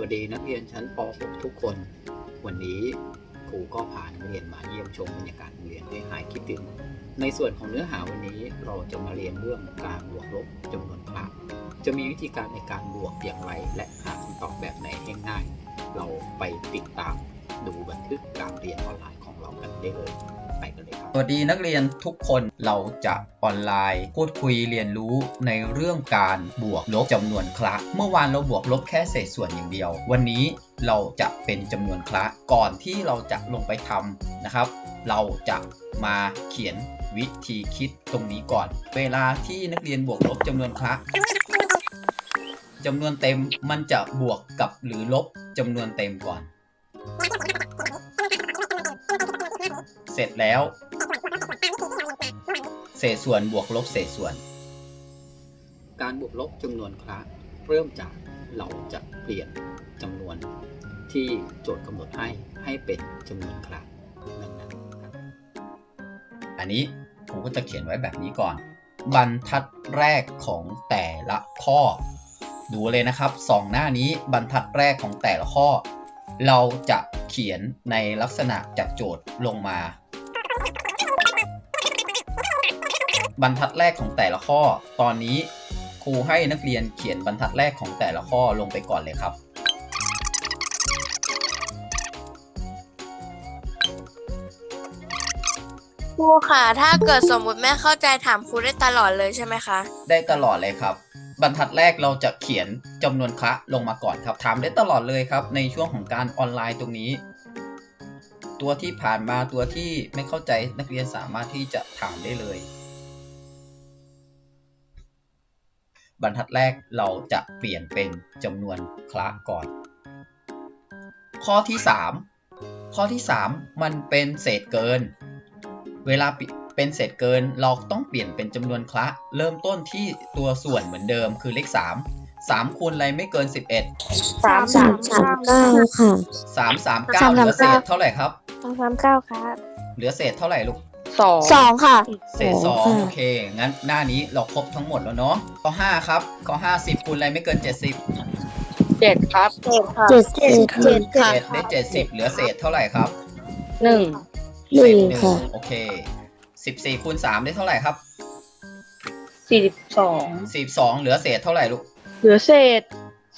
วัสดีนักเรียนชั้นป .6 ทุกคน วันนี้ครูก็พานักเรียนมาเยี่ยมชมบรรยากาศโรงเรียนให้หายคิดถึง ในส่วนของเนื้อหาวันนี้เราจะมาเรียนเรื่องการบวกลบจำนวนครั้งจะมีวิธีการในการบวกอย่างไร และหาคำตอบแบบไหนง่ายเราไปติดตามดูบันทึกการเรียนออนไลน์ของเรากันได้เลย ไปกันเลยครับ สวัสดีนักเรียนทุกคนเราจะออนไลน์พูดคุยเรียนรู้ในเรื่องการบวกลบจำนวนคละ เมื่อวานเราบวกลบแค่เศษส่วนอย่างเดียว วันนี้เราจะเป็นจำนวนคละ ก่อนที่เราจะลงไปทำนะครับ เราจะมาเขียนวิธีคิดตรงนี้ก่อน เวลาที่นักเรียนบวกลบจำนวนคละจำนวนเต็มมันจะบวกกับหรือลบจำนวนเต็มก่อน เสร็จแล้ว เศษส่วนบวกลบเศษส่วน การบวกลบจำนวนครั้งเริ่มจากเราจะเปลี่ยนจำนวนที่โจทย์กำหนดให้ให้เป็นจำนวนครั้งดังนั้นครับอันนี้ครูก็จะเขียนไว้แบบนี้ก่อน บรรทัดแรกของแต่ละข้อ ดูเลยนะครับสองหน้านี้บรรทัดแรกของแต่ละข้อ เราจะเขียนในลักษณะจากโจทย์ลงมา บรรทัดแรกของแต่ละข้อ ตอนนี้ครูให้นักเรียนเขียนบรรทัดแรกของแต่ละข้อลงไปก่อนเลยครับ ครูค่ะ ถ้าเกิดสมมุติไม่เข้าใจถามครูได้ตลอดเลยใช่ไหมคะ ได้ตลอดเลยครับ บรรทัดแรกเราจะเขียนจำนวนคละลงมาก่อนครับ ถามได้ตลอดเลยครับ ในช่วงของการออนไลน์ตรงนี้ ตัวที่ผ่านมาตัวที่ไม่เข้าใจนักเรียนสามารถที่จะถามได้เลย บรรทัดแรกเราจะเปลี่ยนเป็นจำนวนคละก่อน ข้อที่ 3 ข้อที่ 3 มันเป็นเศษเกิน เวลาเป็นเศษเกินเราต้องเปลี่ยนเป็นจำนวนคละ เริ่มต้นที่ตัวส่วนเหมือนเดิมคือเลข 3 3คูณอะไรไม่เกิน 11 สามสามสามเก้าค่ะ 3 3 9เหลือเศษเท่าไหร่ครับ สามสามเก้าครับ เหลือเศษเท่าไหร่ลูก สองสองค่ะ เศษสองโอเค งั้นหน้านี้เราครบทั้งหมดแล้วเนาะ ข้อ5ครับ ข้อ5 10คูณอะไรไม่เกิน70เจ็ดครับเจ็ดค่ะเจ็ดเจ็ดเจ็ดค่ะเศษได้70เหลือเศษเท่าไหร่ครับหนึ่งหนึ่งเศษค่ะโอเค14คูณ3ได้เท่าไหร่ครับสี่สิบสอง42เหลือเศษเท่าไหร่ลูก เหลือเศษ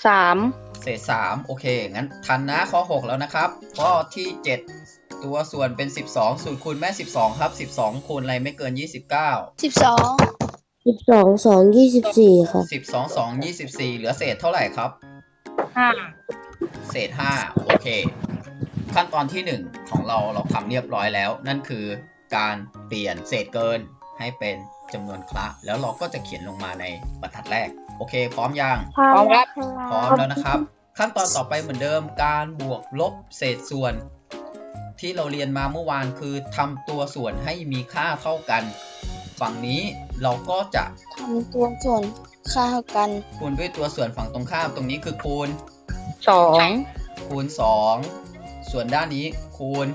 สามเศษ3โอเค งั้นทันนะข้อ6แล้วนะครับ ข้อที่7 ตัวส่วนเป็น 12 สูตรคูณแม่ 12 ครับ 12 คูณอะไรไม่เกิน 29 สิบสองสิบสองสองยี่สิบสี่ค่ะ12 2 24 เหลือเศษเท่าไหร่ครับ ห้าเศษ 5 โอเค ขั้นตอนที่ 1 ของเราเราทำเรียบร้อยแล้ว นั่นคือการเปลี่ยนเศษเกินให้เป็นจำนวนคละ แล้วเราก็จะเขียนลงมาในบรรทัดแรก โอเค พร้อมยัง พร้อมครับ พร้อมแล้วนะครับ ขั้นตอนต่อไปเหมือนเดิมการบวกลบเศษส่วน ที่เราเรียนมาเมื่อวานคือทำตัวส่วนให้มีค่าเท่ากัน ฝั่งนี้เราก็จะทำตัวส่วนค่ากันคูณด้วยตัวส่วนฝั่งตรงข้ามตรงนี้คือคูณ สองคูณ2ส่วนด้านนี้คูณ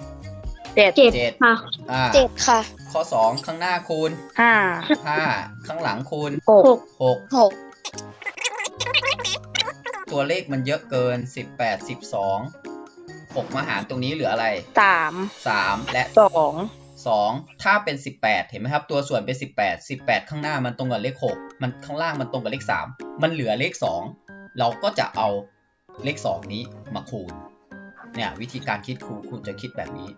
เจ็ด7ค่ะอ่าเจ็ดค่ะ ข้อ2ข้างหน้าคูณห้า5ข้างหลังคูณหก6หกตัวเลขมันเยอะเกิน18 12 6มาหารตรงนี้เหลืออะไรสาม3และสอง2ถ้าเป็น18เห็นไหมครับ ตัวส่วนเป็น18 18ข้างหน้ามันตรงกับเลข6มันข้างล่างมันตรงกับเลข3มันเหลือเลข2เราก็จะเอาเลข2นี้มาคูณเนี่ยวิธีการคิดครูคุณจะคิดแบบนี้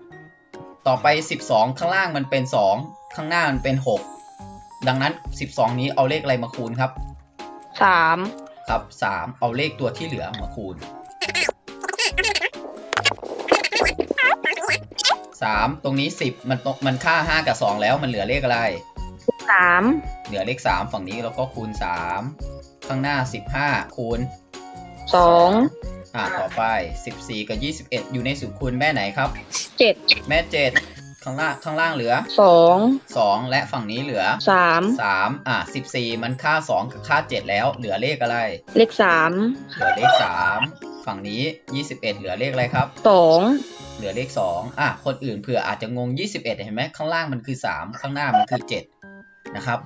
ต่อไป 12 ข้างล่างมันเป็น 2 ข้างหน้ามันเป็น 6 ดังนั้น 12 นี้เอาเลขอะไรมาคูณครับสามครับ 3 เอาเลขตัวที่เหลือมาคูณ 3ตรงนี้10มันตรงมันค่า5กับ2แล้วมันเหลือเลขอะไรสามเหลือเลข3ฝั่งนี้เราก็คูณ3ข้างหน้า15คูณสองอ่าต่อไป14กับ21อยู่ในสูตรคูณแม่ไหนครับเจ็ดแม่7ข้างล่างข้างล่างเหลือสอง2และฝั่งนี้เหลือสาม3อ่า14มันค่า2กับค่า7แล้ว เหลือเลขอะไร เลขสามเหลือเลข3ฝั่งนี้21เหลือเลขอะไรครับสอง เหลือเลข 2 อะ คนอื่นเผื่ออาจจะงง 21 เห็นไหมข้างล่างมันคือ 3 ข้างหน้ามันคือ 7 นะครับ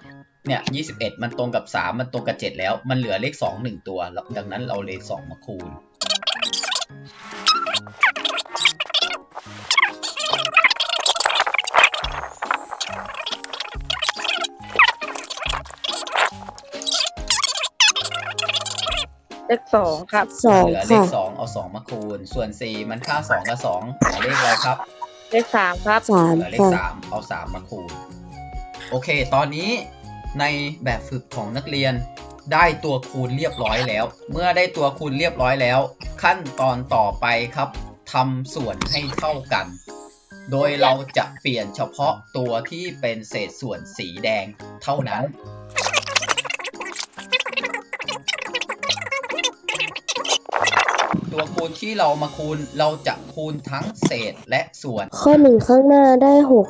เนี่ย21 มันตรงกับ 3 มันตรงกับ 7 แล้ว มันเหลือเลข 2 1 ตัวแล้วดังนั้นเราเลย2มาคูณ เลขสองครับสองเหลือเลค่ะขสองเอาสองมาคูณ ส่วนสี่มันค่าสองกับสองหาเลขอะไรครับ เลขสามครับสามเหลือเลขค่ะสามเอาสามมาคูณ โอเค ตอนนี้ในแบบฝึกของนักเรียนได้ตัวคูณเรียบร้อยแล้ว เมื่อได้ตัวคูณเรียบร้อยแล้ว ขั้นตอนต่อไปครับทำส่วนให้เท่ากัน โดยเราจะเปลี่ยนเฉพาะตัวที่เป็นเศษส่วนสีแดงเท่านั้น ตัวคูณที่เรามาคูณเราจะคูณทั้งเศษและส่วน ข้อหนึ่งข้างหน้าได้หก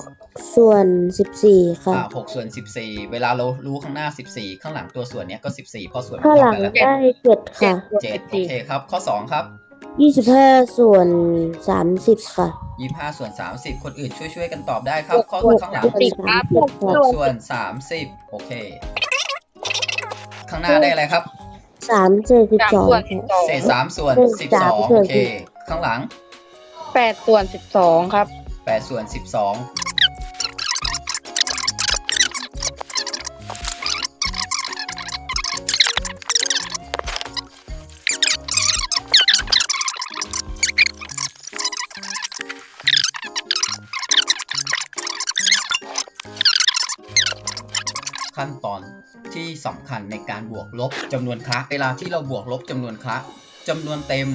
ส่วนสิบสี่ค่ะ อ่าหกส่วนสิบสี่เวลาเรารู้ข้างหน้าสิบสี่ข้างหลังตัวส่วนเนี้ยก็สิบสี่เพราะส่วนมันข้างหเท่าลังกันแล้วได้เจ็ดค่ะเจ็ดโอเคครับ ข้อสองครับยี่สิบห้าส่วนสามสิบค่ะยี่ห้าส่วนสามสิบคนอื่นช่วยช่วยๆกันตอบได้ครับ ข้อหกข้างหลังส่วนสามสิบหค่ะกส่วนสามสิบโอเค ข้างหน้าได้อะไรครับ สามเจ็ดสิบสามสองส่วนค่ะสองเศษสามส่วนเศษสิบสาสมองส่โอวนเค ข้างหลังแปดส่วนสิบสองครับแปดส่วนสิบสอง ขั้นตอนที่สำคัญในการบวกลบจำนวนคละเวลาที่เราบวกลบจำนวนคละจำนวนเต็ม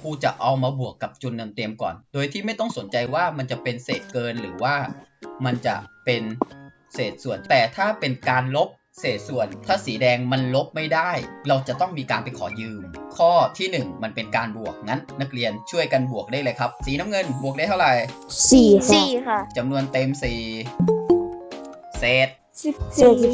ครูจะเอามาบวกกับจำนวนเต็มก่อน โดยที่ไม่ต้องสนใจว่ามันจะเป็นเศษเกินหรือว่ามันจะเป็นเศษส่วน แต่ถ้าเป็นการลบเศษส่วน ถ้าสีแดงมันลบไม่ได้ เราจะต้องมีการไปขอยืม ข้อที่หนึ่งมันเป็นการบวกงั้น นักเรียนช่วยกันบวกได้เลยครับ สีน้ำเงินบวกได้เท่าไหร่สี่ค่ะสี่ค่ะจำนวนเต็มสี่เศษ สิบเจ็ดสิบ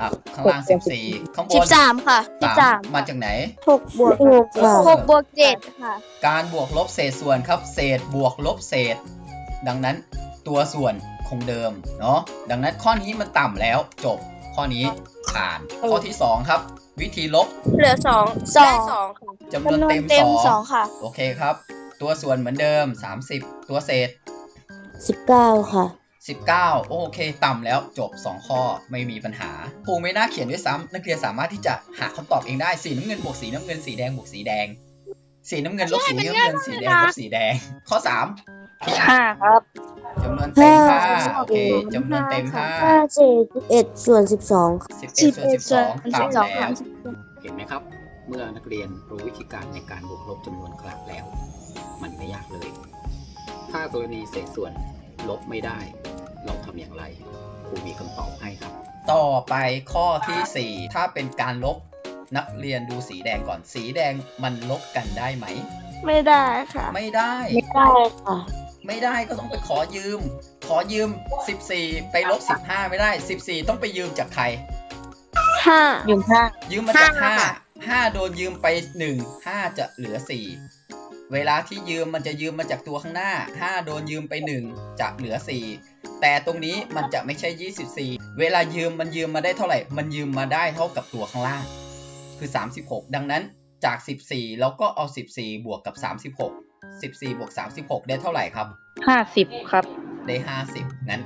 อะข้างล่างสิบสี่ข้างบสิบนสามค่ะสิบสามมาจากไหนหกบวกหกค่ะหกบวกเจ็ดค่ะ การบวกลบเศษส่วนครับ เศษบวกลบเศษ ดังนั้นตัวส่วนคงเดิมเนาะดังนั้นข้อนี้มันต่ำแล้วจบข้อนี้ผ่านข้อที่2ครับ วิธีลบ เหลือสองได้สองค่ะจำนวนเต็มเต็มสสอองงค่ะ โอเคครับ ตัวส่วนเหมือนเดิม30ตัวเศษสิบเก้าค่ะ 19 โอเค ต่ำแล้วจบ 2 ข้อไม่มีปัญหาครูไม่น่าเขียนด้วยซ้ำนักเรียนสามารถที่จะหาคำตอบเองได้สีน้ำเงินบวกสีน้ำเงินสีแดงบวกสีแดง สีน้ำเงินลบสีน้ำเงินสีแดงลบสีแดง ข้อ3ห้าครับจำนวนเต็มห้าห้าโอเคจำนวนเต็มห้าห้าเจ็ดสิบเอ็ดส่วนสิบสองค่ะสิบเอ็ดส่วนสิบสองต่ำแล้วเห็นไหมครับ เมื่อนักเรียนรู้วิธีการในการบวกลบจำนวนคละแล้ว มันไม่ยากเลย ถ้ากรณีเศษส่วนลบไม่ได้ เราทำอย่างไรครูมีคำตอบให้ครับ ต่อไปข้อที่ 4 ถ้าเป็นการลบนักเรียนดูสีแดงก่อนสีแดงมันลบกันได้ไหม ไม่ได้ค่ะ ไม่ได้ ไม่ได้ค่ะ ไม่ได้ก็ต้องไปขอยืม ขอยืม 14 ไปลบ 15 ไม่ได้ 14 ต้องไปยืมจากใคร ห้ายืมห้ายืมมาจากห้าค่ะ5 5โดนยืมไป1 5จะเหลือ4เวลาที่ยืมมันจะยืมมาจากตัวข้างหน้า5โดนยืมไป1จะเหลือ4 แต่ตรงนี้มันจะไม่ใช่ 24 เวลายืมมันยืมมาได้เท่าไหร่ มันยืมมาได้เท่ากับตัวข้างล่าง คือ 36 ดังนั้นจาก 14เราก็เอา 14 บวกกับ 36 14บวก36 ได้เท่าไหร่ครับห้าสิบครับ ได้ 50งั้น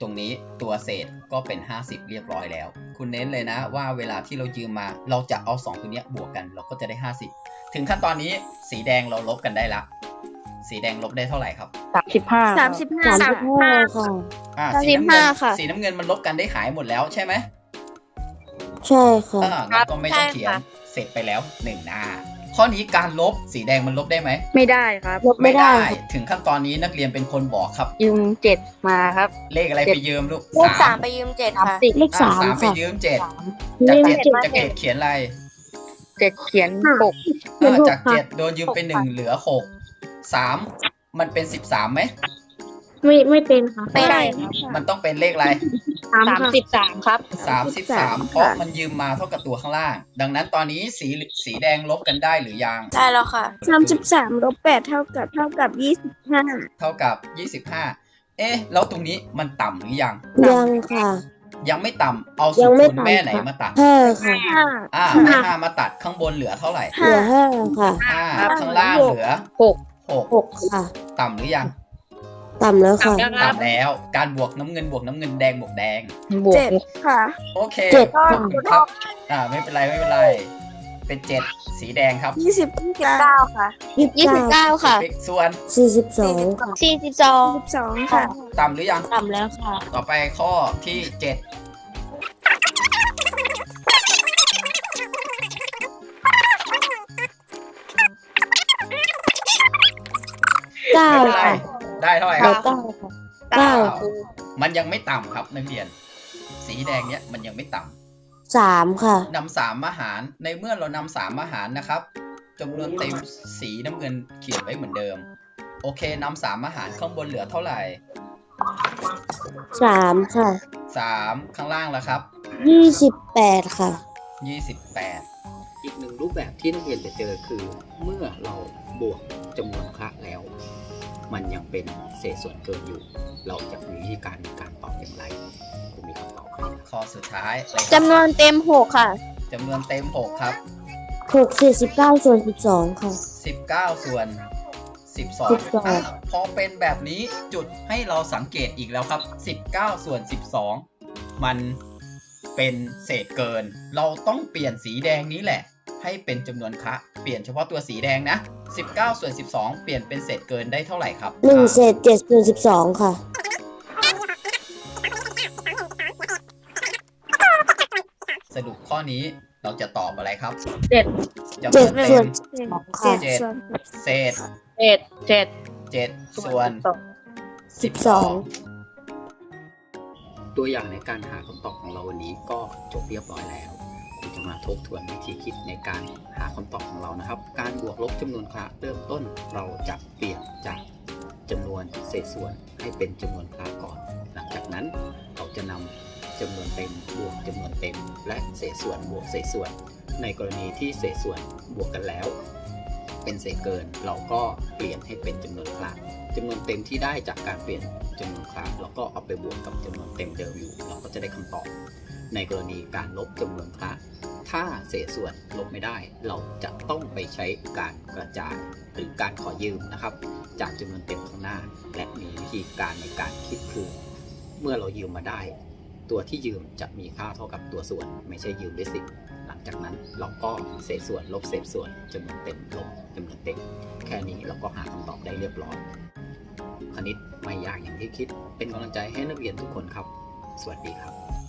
ตรงนี้ตัวเศษก็เป็น 50 เรียบร้อยแล้ว คุณเน้นเลยนะว่าเวลาที่เรายืมมา เราจะเอา 2 ตัวเนี้ยบวกกันเราก็จะได้ 50 ถึงขั้นตอนนี้สีแดงเราลบกันได้ละ สีแดงลบได้เท่าไหร่ครับ สามสิบห้าสามสิบห้าสามสิบห้าค่ะ อ่าสามสีสิบน้ำเงินห้าค่ะ สีน้ำเงินมันลบกันได้หายหมดแล้วใช่ไหมใช่ค่ะอ่างั้นก็ไม่ต้องเขียน เสร็จไปแล้วหนึ่งหน้า ข้อนี้การลบสีแดงมันลบได้ไหม ไม่ได้ครับลบไม่ได้ถึงขั้นตอนนี้นักเรียนเป็นคนบอกครับ ยืมเจ็ดมาครับ เลขอะไรไปยืมลูกเลขสามไปยืมเจ็ดสามค่ะ สิบเลขอ่สามสามไปค่ะยืมเจ็ดสามจากเลเจ็ขดเจ็ด จากเจ็ดเขียนอะไรเจ็ดเขียนหก เขียนอ่าหกจากค่ะ เจ็ดโดนยืมไปหนึ่งเหลือหกสาม มันเป็นสิบสามไหม ไม่ไม่เป็นค่ะเป็นได้ครับมันต้องเป็นเลขอะไรสามสามค่ะสิบสามครับ สามสิบสามเพราะมันยืมมาเท่ากับตัวข้างล่าง ดังนั้นตอนนี้สีสีแดงลบกันได้หรือยัง ได้แล้วค่ะ สามสิบสามลบแปดเท่ากับเท่ากับยี่สิบห้าเท่ากับยี่สิบห้าเอ๊ะ แล้วตรงนี้มันต่ำหรือยัง ยังค่ะ ยังไม่ต่ำเอาสูยัตงรไม่คูณแม่ไหนต่ำค่ะ มาตัด ห้าค่ะห้า อ่าค่ะให้ห้ามาตัดข้างบนเหลือเท่าไหร่เหลือห้าค่ะห้าครับข้างล่างเหลือหก หกหกค่ะ ต่ำหรือยัง ต่ำแล้วค่ะ ต่ำแล้ว การบวกน้ำเงินบวกน้ำเงินแดงบวกแดง บวกเจ็ดค่ะ โอเคเจ็ดขอบคุณครับ อ่า ไม่เป็นไรไม่เป็นไร เป็นเจ็ดสีแดงครับยี่สิบเก้าค่ะยี่ยี่สิสิบบเก้าเก้าค่ะส่วนสี่สิบสองค่ะสี่สิบสองสิบสองค่ะ ต่ำหรือยัง ต่ำแล้วค่ะ ต่อไปข้อที่เจ็ด เก้าไม่เป็นไรค่ะได้เท่าไหร่เหคลืรัอบเก้าค่ะ เก้า มันยังไม่ต่ำครับนักเรียน สีแดงเนี้ยมันยังไม่ต่ำ สามค่ะ นำสามมาหารในเมื่อเรานำสามมาหารนะครับจำนวนเต็มสีน้ำเงินเขียนไว้เหมือนเดิม โอเคนำสามมาหารข้างบนเหลือเท่าไหร่สามค่ะ สามข้างล่างแล้วครับยี่สิบแปดค่ะ ยี่สิบแปดอีกหนึ่งรูปแบบที่นักเรียนจะเจอคือ เมื่อเราบวกจำนวนคละแล้ว มันยังเป็นเศษส่วนเกินอยู่ เราจะมีวิธีการในการตอบอย่างไรผมมีคำตอบให้นะครับข้อสุดท้ายอะไรครับจำนวนเต็มหกค่ะ จำนวนเต็มหกครับหกสี่สิบเก้าส่วนสิบสองค่ะ สิบเก้าส่วนสิบสอง12อะพอเป็นแบบนี้จุดให้เราสังเกตอีกแล้วครับสิบเก้าส่วนสิบสองมันเป็นเศษเกิน เราต้องเปลี่ยนสีแดงนี้แหละ ให้เป็นจำนวนคะ เปลี่ยนเฉพาะตัวสีแดงนะ 19 ส่วน 12 เปลี่ยนเป็นเศษเกินได้เท่าไหร่ครับหนึ่งอ่าเศษเจ็ดส่วนสิบสองค่ะ สรุปข้อนี้เราจะตอบอะไรครับเจ็ด จำนเจ็วดนเต็ส่วนมเจ็ดเจ็ดส่วนเศษเจ็ดเจ็ด7ส่วน สองสิบสอง ตัวอย่างในการหาคำตอบของเราวันนี้ก็จบเรียบร้อยแล้วคุณจะ มาทบทวนวิธีคิดในการหาคำตอบของเรานะครับ การบวกลบจำนวนคละเริ่มต้นเราจะเปลี่ยนจากจำนวนเศษส่วนให้เป็นจำนวนคละก่อน หลังจากนั้นเราจะนำจำนวนเต็มบวกจำนวนเต็ม และเศษส่วนบวกเศษส่วน ในกรณีที่เศษส่วนบวกกันแล้ว เป็นเศษเกินเราก็เปลี่ยนให้เป็นจำนวนคละจำนวนเต็มที่ได้จากการเปลี่ยนจำนวนคละเราก็เอาไปบวกกับจำนวนเต็มเดิมอยู่ เราก็จะได้คำตอบ ในกรณีการลบจำนวนคละ ถ้าเศษส่วนลบไม่ได้ เราจะต้องไปใช้การกระจายหรือการขอยืมนะครับ จากจำนวนเต็มข้างหน้า และมีวิธีการในการคิดคือเมื่อเรายืมมาได้ ตัวที่ยืมจะมีค่าเท่ากับตัวส่วน ไม่ใช่ยืมด้วยสิบหลังจากนั้นเราก็เศษส่วนลบเศษส่วนจำนวนเต็มลบจำนวนเต็มแค่นี้เราก็หาคำตอบได้เรียบร้อยคณิตไม่ยากอย่างที่คิด เป็นกำลังใจให้นักเรียนทุกคนครับ สวัสดีครับ